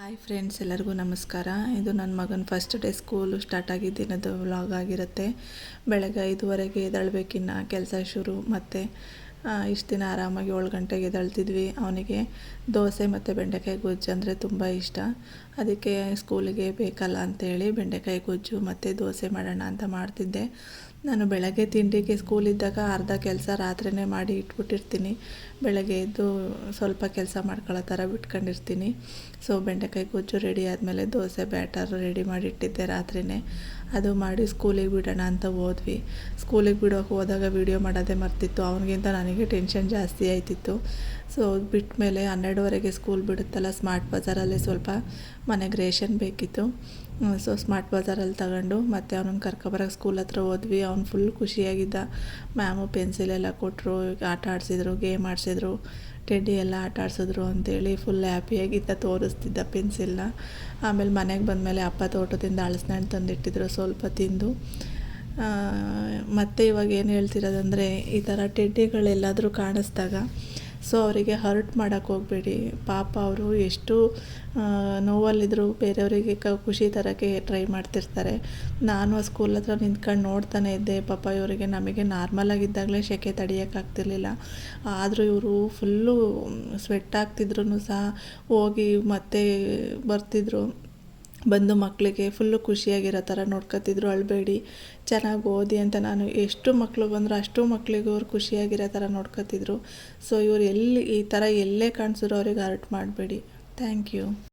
Hi friends ಎಲ್ಲರಿಗೂ ನಮಸ್ಕಾರ. ಇದು ನನ್ನ ಮಗನ ಫಸ್ಟ್ ಡೇ ಸ್ಕೂಲು ಸ್ಟಾರ್ಟ್ ಆಗಿದ್ದಿನದು ವ್ಲಾಗ್ ಆಗಿರುತ್ತೆ. ಬೆಳಗ್ಗೆ ಐದುವರೆಗೆ ಎದ್ದೇಳ್ಬೇಕಿನ್ನ ಕೆಲಸ ಶುರು. ಮತ್ತು ಇಷ್ಟು ದಿನ ಆರಾಮಾಗಿ ಏಳು ಗಂಟೆಗೆ ಎದ್ದಳ್ತಿದ್ವಿ. ಅವನಿಗೆ ದೋಸೆ ಮತ್ತು ಬೆಂಡೆಕಾಯಿ ಗೊಜ್ಜು ಅಂದರೆ ತುಂಬ ಇಷ್ಟ. ಅದಕ್ಕೆ ಸ್ಕೂಲಿಗೆ ಬೇಕಲ್ಲ ಅಂತೇಳಿ ಬೆಂಡೆಕಾಯಿ ಗೊಜ್ಜು ಮತ್ತು ದೋಸೆ ಮಾಡೋಣ ಅಂತ ಮಾಡ್ತಿದ್ದೆ. ನಾನು ಬೆಳಗ್ಗೆ ತಿಂಡಿಗೆ ಸ್ಕೂಲಿದ್ದಾಗ ಅರ್ಧ ಕೆಲಸ ರಾತ್ರಿನೇ ಮಾಡಿ ಇಟ್ಬಿಟ್ಟಿರ್ತೀನಿ. ಬೆಳಗ್ಗೆ ಎದ್ದು ಸ್ವಲ್ಪ ಕೆಲಸ ಮಾಡ್ಕೊಳ್ಳೋ ಥರ ಬಿಟ್ಕೊಂಡಿರ್ತೀನಿ. ಸೊ ಬೆಂಡೆಕಾಯಿ ಗೊಜ್ಜು ರೆಡಿ ಆದಮೇಲೆ ದೋಸೆ, ಬ್ಯಾಟರ್ ರೆಡಿ ಮಾಡಿ ಇಟ್ಟಿದ್ದೆ ರಾತ್ರಿನೇ. ಅದು ಮಾಡಿ ಸ್ಕೂಲಿಗೆ ಬಿಡೋಣ ಅಂತ ಹೋದ್ವಿ. ಸ್ಕೂಲಿಗೆ ಬಿಡೋಕೆ ಹೋದಾಗ ವೀಡಿಯೋ ಮಾಡೋದೇ ಮರ್ತಿತ್ತು. ಅವನಿಗಿಂತ ನನಗೆ ಟೆನ್ಷನ್ ಜಾಸ್ತಿ ಆಯ್ತಿತ್ತು. ಸೊ ಬಿಟ್ಟ ಮೇಲೆ ಹನ್ನೆರಡುವರೆಗೆ ಸ್ಕೂಲ್ ಬಿಡುತ್ತಲ್ಲ ಸ್ಮಾರ್ಟ್ ಬಜಾರಲ್ಲೇ ಸ್ವಲ್ಪ ಮನೆಗೆ ರೇಷನ್ ಬೇಕಿತ್ತು. ಸೊ ಸ್ಮಾರ್ಟ್ ಬಜಾರಲ್ಲಿ ತಗೊಂಡು ಮತ್ತು ಅವ್ನನ್ನ ಕರ್ಕೊಬರೋಕೆ ಸ್ಕೂಲ್ ಹತ್ರ ಹೋದ್ವಿ. ಅವ್ನು ಫುಲ್ ಖುಷಿಯಾಗಿದ್ದ. ಮ್ಯಾಮು ಪೆನ್ಸಿಲ್ ಎಲ್ಲ ಕೊಟ್ಟರು ಆಟ ಆಡಿಸಿದ್ರು ಗೇಮ್ ಆಡಿಸಿದ್ರು ಟೆಡ್ಡಿ ಎಲ್ಲ ಆಟ ಆಡಿಸಿದ್ರು ಅಂತೇಳಿ ಫುಲ್ ಹ್ಯಾಪಿಯಾಗಿದ್ದ ತೋರಿಸ್ತಿದ್ದ ಪೆನ್ಸಿಲ್ನ ಆಮೇಲೆ ಮನೆಗೆ ಬಂದಮೇಲೆ ಅಪ್ಪ ತೋಟದಿಂದ ಹಣ್ಣು ತಂದಿಟ್ಟಿದ್ರು, ಸ್ವಲ್ಪ ತಿಂದು. ಮತ್ತು ಇವಾಗ ಏನು ಹೇಳ್ತಿರೋದಂದರೆ, ಈ ಥರ ಟೆಡ್ಡಿಗಳೆಲ್ಲಾದರೂ ಕಾಣಿಸ್ದಾಗ ಸೊ ಅವರಿಗೆ ಹರ್ಟ್ ಮಾಡೋಕ್ಕೆ ಹೋಗಬೇಡಿ. ಪಾಪ ಅವರು ಎಷ್ಟು ನೋವಲ್ಲಿದ್ದರೂ ಬೇರೆಯವರಿಗೆ ಕ, ಖುಷಿ ತರೋಕ್ಕೆ ಟ್ರೈ ಮಾಡ್ತಿರ್ತಾರೆ. ನಾನು ಆ ಸ್ಕೂಲ್ ಹತ್ರ ನಿಂತ್ಕೊಂಡು ನೋಡ್ತಾನೆ ಇದ್ದೆ. ಪಾಪ ಇವರಿಗೆ ನಮಗೆ ನಾರ್ಮಲಾಗಿದ್ದಾಗಲೇ ಸೆಕೆ ತಡಿಯೋಕ್ಕಾಗ್ತಿರ್ಲಿಲ್ಲ ಆದರೂ ಇವರು ಫುಲ್ಲು ಸ್ವೆಟ್ ಆಗ್ತಿದ್ರು ಸಹ ಹೋಗಿ ಮತ್ತೆ ಬರ್ತಿದ್ರು. ಬಂದು ಮಕ್ಕಳಿಗೆ ಫುಲ್ಲು ಖುಷಿಯಾಗಿರೋ ಥರ ನೋಡ್ಕೊತಿದ್ರು. ಅಳಬೇಡಿ, ಚೆನ್ನಾಗಿ ಓದಿ ಅಂತ ನಾನು ಎಷ್ಟು ಮಕ್ಕಳು ಬಂದರೂ ಅಷ್ಟು ಮಕ್ಕಳಿಗೂ ಅವ್ರು ಖುಷಿಯಾಗಿರೋ ಥರ ನೋಡ್ಕೊತಿದ್ರು. ಸೊ ಇವರು ಎಲ್ಲಿ ಈ ಥರ ಎಲ್ಲೇ ಕಾಣಿಸಿದ್ರು ಅವ್ರಿಗೆ ಹರ್ಟ್ ಮಾಡಬೇಡಿ. Thank you